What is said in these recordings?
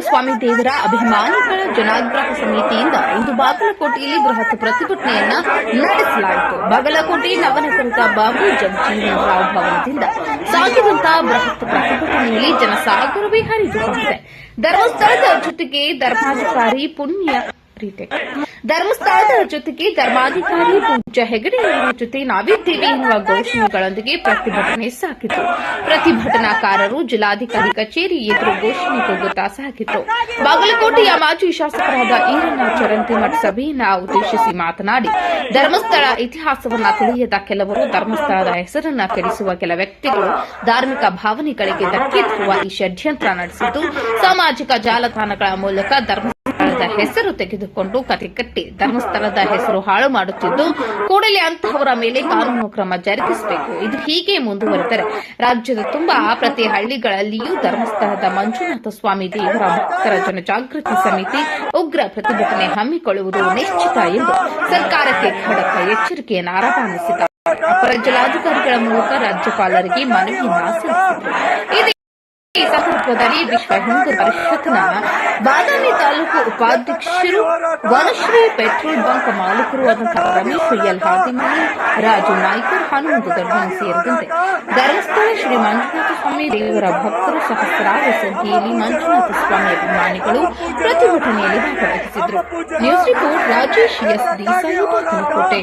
ಸ್ವಾಮಿ ದೇವರ ಅಭಿಮಾನಿಗಳ ಜನಾಗ್ರಹ ಸಮಿತಿಯಿಂದ ಇಂದು ಬಾಗಲಕೋಟೆಯಲ್ಲಿ ಬೃಹತ್ ಪ್ರತಿಭಟನೆಯನ್ನ ನಡೆಸಲಾಯಿತು ಬಾಗಲಕೋಟೆ ನವನಗರದ ಬಾಬು ಜಗಜೀವನ್ ರಾವ್ ಭವನದಿಂದ ಸಾಗಿದಂತಹ ಬೃಹತ್ ಪ್ರತಿಭಟನೆಯಲ್ಲಿ ಜನಸಾಗರವೇ ಹರಿದು ಧರ್ಮಸ್ಥಳದ ಜೊತೆಗೆ ಧರ್ಮಾಧಿಕಾರಿ ಪುಣ್ಯ retake. ಧರ್ಮಸ್ಥಳದ ಜೊತೆಗೆ ಧರ್ಮಾಧಿಕಾರಿ ಪೂಜಾ ಹೆಗಡೆ ಅವರ ಜೊತೆ ನಾವಿದ್ದೇವೆ ಎನ್ನುವ ಘೋಷಣೆಗಳೊಂದಿಗೆ ಪ್ರತಿಭಟನೆ ಸಾಕಿತು ಪ್ರತಿಭಟನಾಕಾರರು ಜಿಲ್ಲಾಧಿಕಾರಿ ಕಚೇರಿ ಎದುರು ಘೋಷಣೆ ಕೂಗುತ್ತಾ ಸಾಕಿತು ಬಾಗಲಕೋಟೆಯ ಮಾಜಿ ಶಾಸಕರಾದ ಈರಣ್ಣ ಚರಂತಿಮಠ್ ಸಭೆಯನ್ನ ಉದ್ದೇಶಿಸಿ ಮಾತನಾಡಿ, ಧರ್ಮಸ್ಥಳ ಇತಿಹಾಸವನ್ನ ತಿಳಿಯದ ಕೆಲವರು ಧರ್ಮಸ್ಥಳದ ಹೆಸರನ್ನ ಕೆಡಿಸುವ ಕೆಲ ವ್ಯಕ್ತಿಗಳು ಧಾರ್ಮಿಕ ಭಾವನೆಗಳಿಗೆ ಧಕ್ಕೆ ಈ ಷಡ್ಯಂತ್ರ ನಡೆಸಿದ್ದು, ಸಾಮಾಜಿಕ ಜಾಲತಾಣಗಳ ಮೂಲಕ ಧರ್ಮ ಹೆಸರು ತೆಗೆದುಕೊಂಡು ಕತೆ ಕಟ್ಟಿ ಧರ್ಮಸ್ಥಳದ ಹೆಸರು ಹಾಳು ಮಾಡುತ್ತಿದ್ದು, ಕೂಡಲೇ ಅಂತಹವರ ಮೇಲೆ ಕಾನೂನು ಕ್ರಮ ಜರುಗಿಸಬೇಕು. ಇದು ಹೀಗೆ ಮುಂದುವರೆದರೆ ರಾಜ್ಯದ ತುಂಬಾ ಪ್ರತಿ ಹಳ್ಳಿಗಳಲ್ಲಿಯೂ ಧರ್ಮಸ್ಥಳದ ಮಂಜುನಾಥ ಸ್ವಾಮಿ ದೇವರ ಭಕ್ತರ ಜನಜಾಗೃತಿ ಸಮಿತಿ ಉಗ್ರ ಪ್ರತಿಭಟನೆ ಹಮ್ಮಿಕೊಳ್ಳುವುದು ನಿಶ್ಚಿತ ಎಂದು ಸರ್ಕಾರಕ್ಕೆ ಖಡಕ ಎಚ್ಚರಿಕೆಯನ್ನು ರವಾನಿಸಿದ್ದಾರೆ ಅಪರ ಜಿಲ್ಲಾಧಿಕಾರಿಗಳ ಮೂಲಕ ರಾಜ್ಯಪಾಲರಿಗೆ ಮನವಿಯನ್ನು ಸಲ್ಲಿಸಿದರು ಸಂದರ್ಭದಲ್ಲಿ ವಿಶ್ವ ಹಿಂದೂ ಪರಿಷತ್ನ ಬಾದಾಮಿ ತಾಲೂಕು ಉಪಾಧ್ಯಕ್ಷರು ವನಶ್ರೀ ಪೆಟ್ರೋಲ್ ಬಂಕ್ ಮಾಲೀಕರು ಆದಂತಹ ರಮೇಶ್ ಎಲ್ ಹಾದಿಮನಿ, ರಾಜು ನಾಯ್ಕರ್, ಹನುಮಂತ ದರ್ಶನ ಸೇರಿದಂತೆ ಧರ್ಮಸ್ಥಳ ಶ್ರೀ ಮಂಜುನಾಥ ಸ್ವಾಮಿ ದೇವರ ಭಕ್ತರು ಸಹಸ್ರಾರು ಸಂಖ್ಯೆಯಲ್ಲಿ ಮಂಜುನಾಥ ಸ್ವಾಮಿ ಅಭಿಮಾನಿಗಳು ಪ್ರತಿಭಟನೆಯಲ್ಲಿ ಭಾಗವಹಿಸಿದರು news report Rajesh S Desai Bagalkote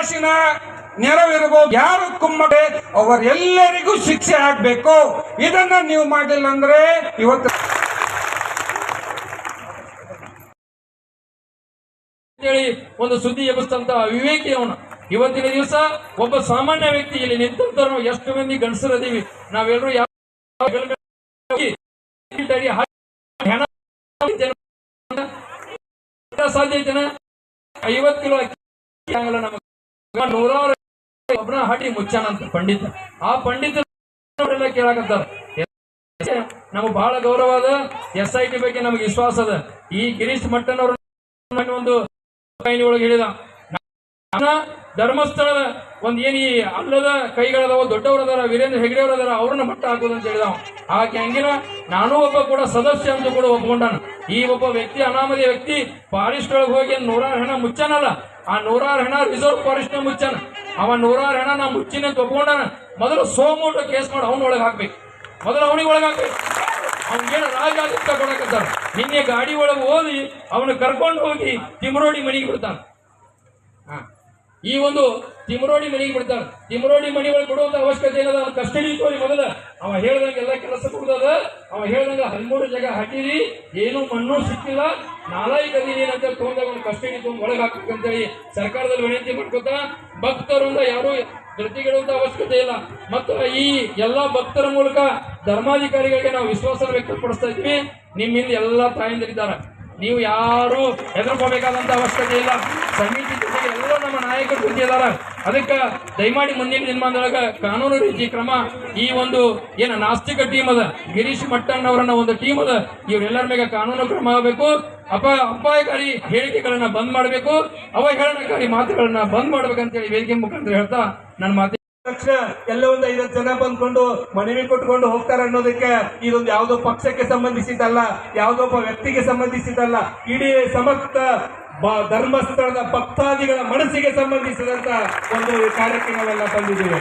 ಹಣಕಾಸಿನ ನೆರವಿರಬಹುದು ಯಾರು ಕುಮ್ಮಡೆ ಅವರೆಲ್ಲರಿಗೂ ಶಿಕ್ಷೆ ಆಗ್ಬೇಕು. ಇದನ್ನ ನೀವು ಮಾಡಿಲ್ಲ ಅಂದ್ರೆ ಇವತ್ತು ಹೇಳಿ ಒಂದು ಸುದ್ದಿ ಎಬ್ಬಿಸ್ತಂತ ವಿವೇಕಿ ಅವನು. ಇವತ್ತಿನ ದಿವಸ ಒಬ್ಬ ಸಾಮಾನ್ಯ ವ್ಯಕ್ತಿ ಇಲ್ಲಿ ನಿಂತಂತವ್ರು ಎಷ್ಟು ಮಂದಿ ಗಂಡಸರದೀವಿ ನಾವೆಲ್ಲರೂ ಯಾವ ಸಾಧ್ಯ ಐವತ್ತು ಕಿಲೋ ಅಕ್ಕಿ ನಮಗೆ. ನೂರಾರು ಒಬ್ಬನ ಹಾಟಿ ಮುಚ್ಚಾನಂತ ಪಂಡಿತ. ಆ ಪಂಡಿತ ಕೇಳಕತ್ತಾರ. ನಮಗೆ ಬಹಳ ಗೌರವ ಅದ ಎಸ್ ಐ ಟಿ ಬಗ್ಗೆ ನಮಗೆ ವಿಶ್ವಾಸ ಅದ. ಈ ಗಿರೀಶ್ ಮಟ್ಟನ್ ಒಂದು ಒಳಗೆ ಹೇಳಿದ ಧರ್ಮಸ್ಥಳದ ಒಂದ್ ಏನ್ ಈ ಅಲ್ಲದ ಕೈಗಳದಾವ ದೊಡ್ಡವರದಾರ ವೀರೇಂದ್ರ ಹೆಗಡೆಯವರದಾರ ಅವ್ರನ್ನ ಮಟ್ಟ ಅಂತ ಹೇಳಿದ ಆಕೆ ಹಂಗಿನ ನಾನು ಒಬ್ಬ ಕೂಡ ಸದಸ್ಯ ಅಂತ ಕೂಡ ಒಪ್ಕೊಂಡಾನ. ಈ ಒಬ್ಬ ವ್ಯಕ್ತಿ, ಅನಾಮಧೇಯ ವ್ಯಕ್ತಿ, ಫಾರೆಸ್ಟ್ ಒಳಗೆ ಹೋಗಿ ನೂರಾರು ಹಣ ಮುಚ್ಚಾನಲ್ಲ. ಆ ನೂರಾರು ಹೆಣ ರಿಸರ್ವ್ ಫಾರೆಸ್ಟ್ ಮುಚ್ಚಾನ. ಅವ ನೂರಾರು ಹೆಣ ನಾ ಮುಚ್ಚಿನ ತಗೊಂಡ ಮೊದಲು ಸೋಮೂಟ ಕೇಸ್ ಮಾಡಿ, ಅವನ ಒಳಗೆ ಹಾಕ್ಬೇಕು. ಮೊದಲು ಅವನಿಗೆ ಒಳಗೆ ಹಾಕ್ಬೇಕು. ಅವ್ನಿಗೇನು ರಾಜಾಧಿಕ ಕೊಡಕತ್ತಾರ ನಿನ್ನೆ ಗಾಡಿ ಒಳಗೆ ಓದಿ ಅವನು ಕರ್ಕೊಂಡು ಹೋಗಿ ತಿಮರೋಡಿ ಮನೆಗೆ ಬಿಡ್ತಾನ. ಈ ಒಂದು ತಿಮರೋಡಿ ಮನೆಗೆ ಬಿಡ್ತಾನ. ತಿಮರೋಡಿ ಮನೆ ಒಳಗೆ ಬಿಡುವಂತ ಅವಶ್ಯಕತೆ ಏನದ ಕಸ್ಟಡಿ ತೋರಿ ಮೊದಲ. ಅವ ಹೇಳ್ದಂಗೆಲ್ಲ ಕೆಲಸ ಕೊಡ್ದದ ಅವ ಹೇಳ್ದಂಗ ಹದಿಮೂರು ಜಾಗ ಹಾಕಿರಿ ಏನು ಮಣ್ಣು ಸಿಕ್ಕಿಲ್ಲ. ನಾಲಾಯಿ ಕದೀರಿ ಏನಂತ ತಗೊಂಡಾಗ ಕಷ್ಟ ಕಸ್ಟಡಿ ತೊಗೊಂಡು ಒಳಗೆ ಹಾಕ್ಬೇಕಂತೇಳಿ ಸರ್ಕಾರದಲ್ಲಿ ವಿನಂತಿ ಮಾಡ್ಕೊತ ಭಕ್ತರಿಂದ ಯಾರು ಧೃತಿಗೆಡುವಂತ ಅವಶ್ಯಕತೆ ಇಲ್ಲ. ಮತ್ತು ಈ ಎಲ್ಲಾ ಭಕ್ತರ ಮೂಲಕ ಧರ್ಮಾಧಿಕಾರಿಗಳಿಗೆ ನಾವು ವಿಶ್ವಾಸ ವ್ಯಕ್ತಪಡಿಸ್ತಾ ಇದ್ವಿ. ನಿಮ್ಮಿಂದ ಎಲ್ಲಾ ತಾಯಂದಿರಿದ್ದಾರೆ. ನೀವು ಯಾರು ಹೆದರ್ಕೋಬೇಕಾದಂತ ಅವಶ್ಯಕತೆ ಇಲ್ಲ. ಸಮಿತಿ ಜೊತೆಗೆ ಎಲ್ಲ ನಮ್ಮ ನಾಯಕರು ಇದಾರ ಅದಕ್ಕೆ ದಯಮಾಡಿ ಮುಂದಿನ ದಿನಮಾನದೊಳಗ ಕಾನೂನು ರೀತಿ ಕ್ರಮ ಈ ಒಂದು ಏನ ನಾಸ್ತಿಕ ಟೀಮ್ ಅದ, ಗಿರೀಶ್ ಮಟ್ಟಣ್ಣವರನ್ನ ಒಂದು ಟೀಮ್ ಅದ, ಇವರೆಲ್ಲರ ಮೇಲೆ ಕಾನೂನು ಕ್ರಮ ಆಗಬೇಕು. ಅಪ ಅಪಾಯಕಾರಿ ಹೇಳಿಕೆಗಳನ್ನ ಬಂದ್ ಮಾಡಬೇಕು. ಅವಹೇಳನಕಾರಿ ಮಾತುಗಳನ್ನ ಬಂದ್ ಮಾಡ್ಬೇಕಂತ ಹೇಳಿ ವೇದಿಕೆ ಮುಖಾಂತರ ಹೇಳ್ತಾ ನನ್ನ ಮಾತು ಪಕ್ಷ ಎಲ್ಲ ಒಂದು ಐದತ್ತು ಜನ ಬಂದ್ಕೊಂಡು ಮನವಿ ಕೊಟ್ಕೊಂಡು ಹೋಗ್ತಾರೆ ಅನ್ನೋದಕ್ಕೆ ಇದೊಂದು ಯಾವುದೋ ಪಕ್ಷಕ್ಕೆ ಸಂಬಂಧಿಸಿದಲ್ಲ ಯಾವುದೋ ಒಬ್ಬ ವ್ಯಕ್ತಿಗೆ ಸಂಬಂಧಿಸಿದಲ್ಲ ಇಡೀ ಸಮಸ್ತ ಧರ್ಮಸ್ಥಳದ ಭಕ್ತಾದಿಗಳ ಮನಸ್ಸಿಗೆ ಸಂಬಂಧಿಸಿದಂತ ಒಂದು ಕಾರ್ಯಕ್ಕೆ ಬಂದಿದ್ದೀವಿ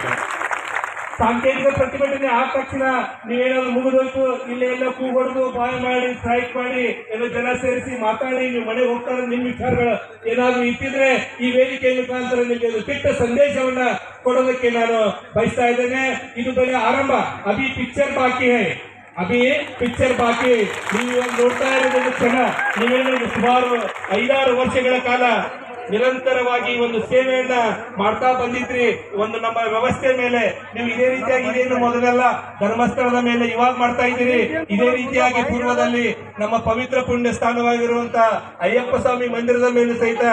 ಸಾಂಕೇತಿಕ ಪ್ರತಿಭಟನೆ ಆ ತಕ್ಷಣ ನೀವೇನಾದ್ರು ಮುಗಿದೋಯ್ತು. ಇಲ್ಲಿ ಎಲ್ಲ ಕೂಗೊಡ್ದು ಬಾಯ್ ಮಾಡಿ, ಸ್ಟ್ರೈಕ್ ಮಾಡಿ, ಎಲ್ಲ ಜನ ಸೇರಿಸಿ ಮಾತಾಡಿ, ನೀವು ಮನೆಗೆ ಹೋಗ್ತಾರೆ ನಿಮ್ ವಿಚಾರಗಳು ಏನಾದ್ರು ಇಟ್ಟಿದ್ರೆ ಈ ವೇದಿಕೆ ಮುಖಾಂತರ ನಿಮಗೆ ಒಂದು ಕೆಟ್ಟ ಸಂದೇಶವನ್ನ ಕೊಡೋದಕ್ಕೆ ನಾನು ಬಯಸ್ತಾ ಇದ್ದೇನೆ. ಇದು ಬರೀ ಆರಂಭ. ಅಭಿ ಪಿಕ್ಚರ್ ಬಾಕಿ ಹೈ. ಅಭಿ ಪಿಕ್ಚರ್ ಬಾಕಿ. ನೀವು ನೋಡ್ತಾ ಇರೋದೊಂದು ಕ್ಷಣ. ನೀವೇನು ಸುಮಾರು ಐದಾರು ವರ್ಷಗಳ ಕಾಲ ನಿರಂತರವಾಗಿ ಒಂದು ಸೇವೆಯನ್ನ ಮಾಡ್ತಾ ಬಂದಿದ್ರಿ. ಒಂದು ನಮ್ಮ ವ್ಯವಸ್ಥೆ ಮೇಲೆ ನೀವು ಇದೇ ರೀತಿಯಾಗಿ ಇದೇನು ಮೊದಲೆಲ್ಲ, ಧರ್ಮಸ್ಥಳದ ಮೇಲೆ ಇವಾಗ ಮಾಡ್ತಾ ಇದ್ದೀರಿ. ಇದೇ ರೀತಿಯಾಗಿ ಪೂರ್ವದಲ್ಲಿ ನಮ್ಮ ಪವಿತ್ರ ಪುಣ್ಯ ಸ್ಥಾನವಾಗಿರುವಂತ ಅಯ್ಯಪ್ಪ ಸ್ವಾಮಿ ಮಂದಿರದ ಮೇಲೆ ಸಹಿತ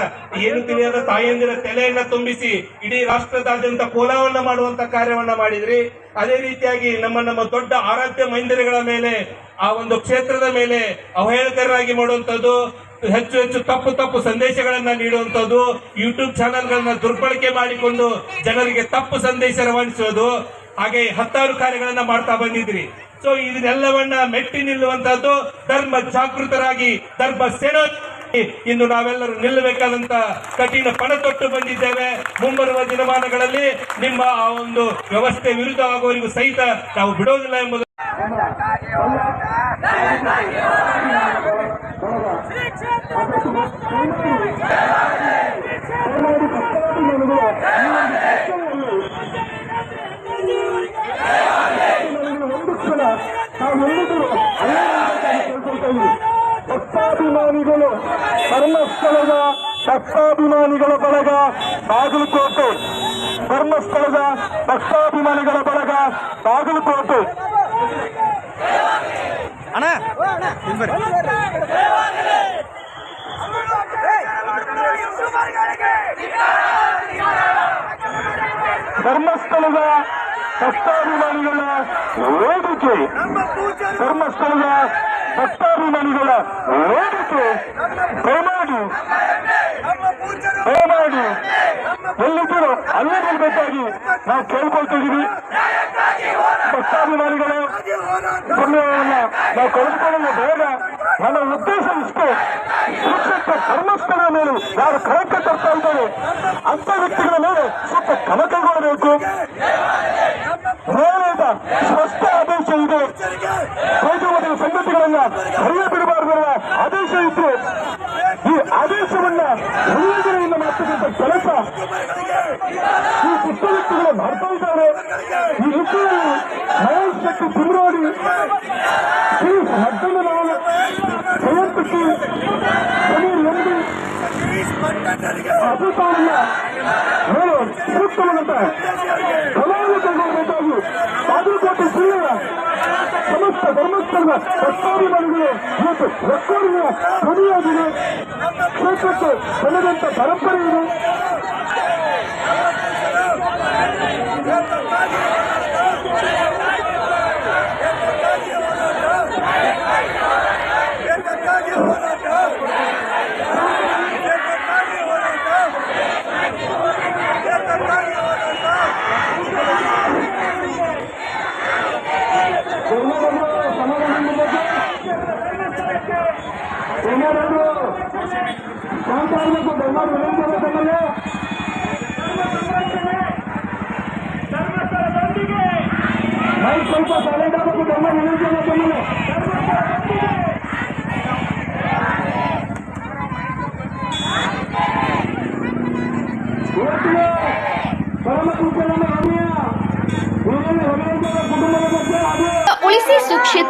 ಏನು ತಿಳಿಯದ ತಾಯಂದಿರ ತಲೆಯನ್ನ ತುಂಬಿಸಿ, ಇಡೀ ರಾಷ್ಟ್ರದಾದ್ಯಂತ ಕೋಲವನ್ನ ಮಾಡುವಂತ ಕಾರ್ಯವನ್ನ ಮಾಡಿದ್ರಿ. ಅದೇ ರೀತಿಯಾಗಿ ನಮ್ಮ ನಮ್ಮ ದೊಡ್ಡ ಆರಾಧ್ಯ ಮಂದಿರಗಳ ಮೇಲೆ, ಆ ಒಂದು ಕ್ಷೇತ್ರದ ಮೇಲೆ ಅವಹೇಳಕರಾಗಿ ಮಾಡುವಂತದ್ದು ಹೆಚ್ಚು ಹೆಚ್ಚು ತಪ್ಪು ತಪ್ಪು ಸಂದೇಶಗಳನ್ನ ನೀಡುವಂತದ್ದು ಯೂಟ್ಯೂಬ್ ಚಾನೆಲ್ಗಳನ್ನ ದುರ್ಬಳಕೆ ಮಾಡಿಕೊಂಡು ಜನರಿಗೆ ತಪ್ಪು ಸಂದೇಶ ರವಾನಿಸೋದು ಹಾಗೆ ಹತ್ತಾರು ಕಾರ್ಯಗಳನ್ನ ಮಾಡ್ತಾ ಬಂದಿದ್ರಿ. ಸೊ ಇದನ್ನೆಲ್ಲವನ್ನ ಮೆಟ್ಟಿ ನಿಲ್ಲುವಂತಹದ್ದು ಧರ್ಮ ಜಾಗೃತರಾಗಿ, ಧರ್ಮ ಸೇನೋ ಇಂದು ನಾವೆಲ್ಲರೂ ನಿಲ್ಲಬೇಕಾದಂತ ಕಠಿಣ ಪಣ ತೊಟ್ಟು ಬಂದಿದ್ದೇವೆ. ಮುಂಬರುವ ದಿನಮಾನಗಳಲ್ಲಿ ನಿಮ್ಮ ಆ ಒಂದು ವ್ಯವಸ್ಥೆ ವಿರುದ್ಧವಾಗುವವರೆಗೂ ಸಹಿತ ನಾವು ಬಿಡೋದಿಲ್ಲ ಎಂಬುದು ಧರ್ಮಸ್ಥಳದ ಭಕ್ತಾಭಿಮಾನಿಗಳ ಬಳಗ ಬಾಗಲಕೋಟೆ ಧರ್ಮಸ್ಥಳದ ಭಕ್ತಾಭಿಮಾನಿಗಳ ಬಳಗ ಬಾಗಲಕೋಟೆ ಅಣ್ಣ ಧರ್ಮಸ್ಥಳದ ಭಕ್ತಾಭಿಮಾನಿಗಳ ವೇದಿಕೆ ಧರ್ಮಸ್ಥಳದ ಭಕ್ತಾಭಿಮಾನಿಗಳ ವೇದಿಕೆ ದಯಮಾಡಿ ದಯಮಾಡಿ ಎಲ್ಲಿದ್ದರೂ ಅಲ್ಲೇ ಬರಬೇಕಾಗಿ ನಾವು ಕೇಳ್ಕೊಳ್ತಿದ್ದೀವಿ. ಭಕ್ತಾಭಿಮಾನಿಗಳು ಸಮಯವನ್ನ ನಾವು ಕಳೆದುಕೊಳ್ಳಲು ಬೇಡ ನನ್ನ ಉದ್ದೇಶ ಇಷ್ಟೇ. ಸುಕ್ಷಿತ ಧರ್ಮಸ್ಥಳದ ಮೇಲೆ ಯಾರು ಕಳಕ ತರ್ತಾ ಇದ್ದಾರೆ, ಅಂತ ವ್ಯಕ್ತಿಗಳ ಮೇಲೆ ಸ್ವಲ್ಪ ಕ್ರಮ ಕೈಗೊಳ್ಳಬೇಕು. ಸ್ಪಷ್ಟ ಆದೇಶ ಇದೆ ಕೈಗೊಳ್ಳುವ ಸಂಗತಿಗಳನ್ನ ಹರಿಯಬಿಡಬಾರದೆನ್ನುವ ಆದೇಶ ಇತ್ತು ಈ ಆದೇಶವನ್ನ ಉಲ್ಲಂಘನೆಯಿಂದ ಮಾಡ್ತಕ್ಕಂಥ ಕೆಲಸ ಈ ದುಷ್ಟ ವ್ಯಕ್ತಿಗಳು ಮಾಡ್ತಾ ಇದ್ದಾರೆ ಈ ನಿಟ್ಟಿನಲ್ಲಿ ಮಹೇಶ್ ಶೆಟ್ಟಿ ತಿಮ್ರೋಡಿ ಶ್ರೀ ಮದ್ದಮಲಾಲ್ ಜಯಂತಕ್ಕೆ ಸಮೀರ್ ಎಂಬಿ ಅಧಿಕಾರಿಯ ಮೇಲೆ ಸೂಕ್ತವಾದಂತ ಧರ್ಮಸ್ಥಳದ ಭಕ್ತಾಭಿಮಾನಿಗಳು ಇವತ್ತು ಒಕ್ಕೊರೆಯ ಧ್ವನಿಯಾಗಿದೆ ಕ್ಷೇತ್ರಕ್ಕೆ ಬೆಳೆದಂತ ಪರಂಪರೆ ಇದೆ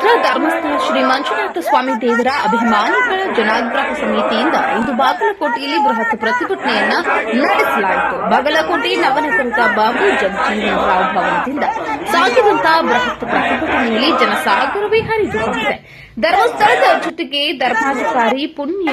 ಸುಕ್ಷೇತ್ರ ಧರ್ಮಸ್ಥಳ ಶ್ರೀ ಮಂಜುನಾಥ ಸ್ವಾಮಿ ದೇವರ ಅಭಿಮಾನಿಗಳ ಜನಾಗ್ರಹ ಸಮಿತಿಯಿಂದ ಇಂದು ಬಾಗಲಕೋಟೆಯಲ್ಲಿ ಬೃಹತ್ ಪ್ರತಿಭಟನೆಯನ್ನ ನಡೆಸಲಾಯಿತು. ಬಾಗಲಕೋಟೆ ನವನಗರದ ಬಾಬು ಜಗಜೀವನ್ ರಾವ್ ಭವನದಿಂದ ಸಾಗಿದಂತ ಬೃಹತ್ ಪ್ರತಿಭಟನೆಯಲ್ಲಿ ಜನಸಾಗರವೇ ಹರಿದು ಬಂದಿದೆ ಧರ್ಮಸ್ಥಳದ ಜೊತೆಗೆ ಧರ್ಮಾಧಿಕಾರಿ ಪುಣ್ಯ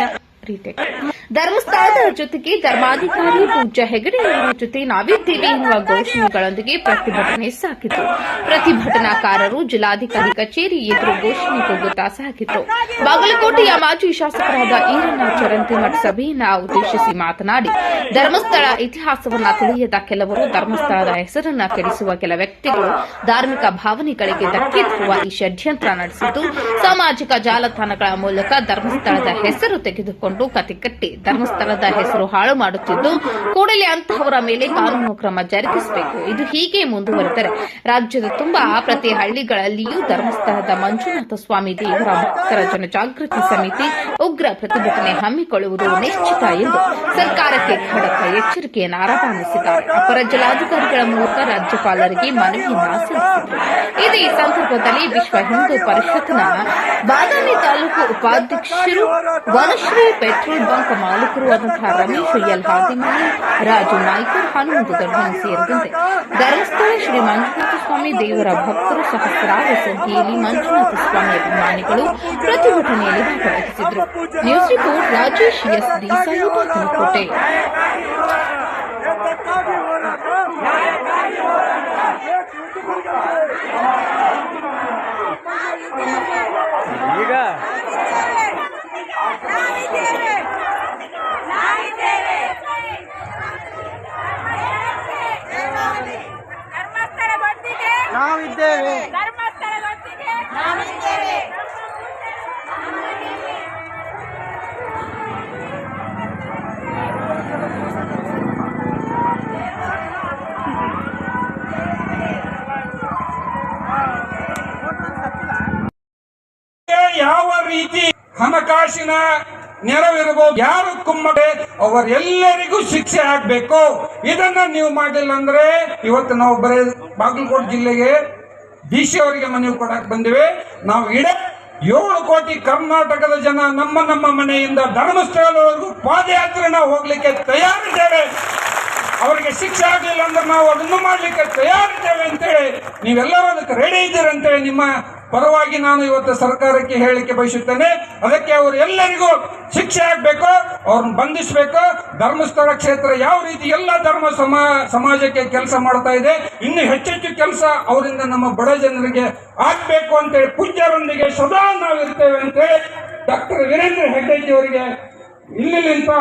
ಧರ್ಮಸ್ಥಳದ ಜೊತೆಗೆ ಧರ್ಮಾಧಿಕಾರಿ ಪೂಜಾ ಹೆಗಡೆ ಅವರ ಜೊತೆ ನಾವಿದ್ದೇವೆ ಎನ್ನುವ ಘೋಷಣೆಗಳೊಂದಿಗೆ ಪ್ರತಿಭಟನೆ ಸಾಕಿತು ಪ್ರತಿಭಟನಾಕಾರರು ಜಿಲ್ಲಾಧಿಕಾರಿ ಕಚೇರಿ ಎದುರು ಘೋಷಣೆ ಕೂಗುತ್ತಾ ಸಾಕಿತು ಬಾಗಲಕೋಟೆಯ ಮಾಜಿ ಶಾಸಕರಾದ ಈರಣ್ಣ ಚರಂತಿಮಠ್ ಸಭೆಯನ್ನ ಉದ್ದೇಶಿಸಿ ಮಾತನಾಡಿ, ಧರ್ಮಸ್ಥಳ ಇತಿಹಾಸವನ್ನ ತಿಳಿಯದ ಕೆಲವರು ಧರ್ಮಸ್ಥಳದ ಹೆಸರನ್ನ ಕೆಡಿಸುವ ಕೆಲ ವ್ಯಕ್ತಿಗಳು ಧಾರ್ಮಿಕ ಭಾವನೆಗಳಿಗೆ ಧಕ್ಕೆ ತರುವ ಈ ಷಡ್ಯಂತ್ರ ನಡೆಸಿದ್ದು, ಸಾಮಾಜಿಕ ಜಾಲತಾಣಗಳ ಮೂಲಕ ಧರ್ಮಸ್ಥಳದ ಹೆಸರು ತೆಗೆದುಕೊಂಡು ಬಳಸಿಕೊಂಡು ಕತಿಕಟ್ಟಿ ಧರ್ಮಸ್ಥಳದ ಹೆಸರು ಹಾಳು ಮಾಡುತ್ತಿದ್ದು, ಕೂಡಲೇ ಅಂತಹವರ ಮೇಲೆ ಕಾನೂನು ಕ್ರಮ ಜರುಗಿಸಬೇಕು. ಇದು ಹೀಗೆ ಮುಂದುವರೆದರೆ ರಾಜ್ಯದ ತುಂಬಾ ಪ್ರತಿ ಹಳ್ಳಿಗಳಲ್ಲಿಯೂ ಧರ್ಮಸ್ಥಳದ ಮಂಜುನಾಥ ಸ್ವಾಮಿ ದೇವರ ಭಕ್ತರ ಜನಜಾಗೃತಿ ಸಮಿತಿ ಉಗ್ರ ಪ್ರತಿಭಟನೆ ಹಮ್ಮಿಕೊಳ್ಳುವುದು ನಿಶ್ಚಿತ ಎಂದು ಸರ್ಕಾರಕ್ಕೆ ಖಡಕ ಎಚ್ಚರಿಕೆಯನ್ನು ರವಾನಿಸಿದ್ದಾರೆ ಅಪರ ಜಿಲ್ಲಾಧಿಕಾರಿಗಳ ಮೂಲಕ ರಾಜ್ಯಪಾಲರಿಗೆ ಮನವಿಯನ್ನ ಸಲ್ಲಿಸಿದರು ಇದೇ ಸಂದರ್ಭದಲ್ಲಿ ವಿಶ್ವ ಹಿಂದೂ ಪರಿಷತ್ನ ಬಾದಾಮಿ ತಾಲೂಕು ಉಪಾಧ್ಯಕ್ಷರು ವನಶ್ರೀ ಪೆಟ್ರೋಲ್ ಬಂಕ್ ಮಾಲೀಕರು ಆದಂತಹ ರಮೇಶ್ ಎಲ್ ಹಾದಿಮಾನಿ ರಾಜು ನಾಯ್ಕರ್ ಹನುಮಂತ ದೊಡ್ಡಮನಿ ಸೇರಿದಂತೆ ಧರ್ಮಸ್ಥಳ ಶ್ರೀ ಮಂಜುನಾಥ ಸ್ವಾಮಿ ದೇವರ ಭಕ್ತರು ಸಹಸ್ರಾರು ಸಂಖ್ಯೆಯಲ್ಲಿ ಮಂಜುನಾಥ ಸ್ವಾಮಿ ಅಭಿಮಾನಿಗಳು ಪ್ರತಿಭಟನೆಯಲ್ಲಿ ಭಾಗವಹಿಸಿದರು ನ್ಯೂಸ್ ರಿಪೋರ್ಟ್ ರಾಜೇಶ್ ಎಸ್ ದಿ ಬಾಗಲಕೋಟೆ ನಾವಿದ್ದೇವೆ ಧರ್ಮಸ್ಥಳದೊಂದಿಗೆ ನಾವಿದ್ದೇವೆ. ಯಾವ ರೀತಿ ಹಣಕಾಸಿನ ನೆರವಿರಬಹುದು? ಯಾರು ಕುಮ್ಮಡೆ ಅವರೆಲ್ಲರಿಗೂ ಶಿಕ್ಷೆ ಆಗ್ಬೇಕು. ಇದನ್ನ ನೀವು ಮಾಡಿಲ್ಲ ಅಂದ್ರೆ ಇವತ್ತು ನಾವು ಬರೀ ಬಾಗಲಕೋಟೆ ಜಿಲ್ಲೆಗೆ ಡಿ ಸಿ ಅವರಿಗೆ ಮನವಿ ಕೊಡಕ್ ಬಂದಿವೆ. ನಾವು ಇಡ ಏಳು ಕೋಟಿ ಕರ್ನಾಟಕದ ಜನ ನಮ್ಮ ನಮ್ಮ ಮನೆಯಿಂದ ಧರ್ಮಸ್ಥಳದವರೆಗೂ ಪಾದಯಾತ್ರೆ ನಾವು ಹೋಗ್ಲಿಕ್ಕೆ ತಯಾರಿದ್ದೇವೆ. ಅವರಿಗೆ ಶಿಕ್ಷೆ ಆಗಲಿಲ್ಲ ಅಂದ್ರೆ ನಾವು ಅದನ್ನು ಮಾಡಲಿಕ್ಕೆ ತಯಾರಿದ್ದೇವೆ ಅಂತೇಳಿ ನೀವೆಲ್ಲರೂ ಅದಕ್ಕೆ ರೆಡಿ ಇದ್ದೀರಂತೇಳಿ ನಿಮ್ಮ ಪರವಾಗಿ ನಾನು ಇವತ್ತು ಸರ್ಕಾರಕ್ಕೆ ಹೇಳಲಿಕ್ಕೆ ಬಯಸುತ್ತೇನೆ, ಅದಕ್ಕೆ ಅವರು ಎಲ್ಲರಿಗೂ ಶಿಕ್ಷೆ ಆಗಬೇಕು, ಅವ್ರನ್ನ ಬಂಧಿಸಬೇಕು. ಧರ್ಮಸ್ಥಳ ಕ್ಷೇತ್ರ ಯಾವ ರೀತಿ ಎಲ್ಲ ಧರ್ಮ ಸಮಾ, ಸಮಾಜಕ್ಕೆ ಕೆಲಸ ಮಾಡ್ತಾ ಇದೆ, ಇನ್ನು ಹೆಚ್ಚೆಚ್ಚು ಕೆಲಸ ಅವರಿಂದ ನಮ್ಮ ಬಡ ಜನರಿಗೆ ಆಗ್ಬೇಕು ಅಂತೇಳಿ ಪೂಜ್ಯರೊಂದಿಗೆ ಸದಾ ನಾವು ಇರ್ತೇವೆ ಅಂತೇಳಿ ಡಾಕ್ಟರ್ ವೀರೇಂದ್ರ ಹೆಗ್ಗಡೆಯವರಿಗೆ ನಿಂತ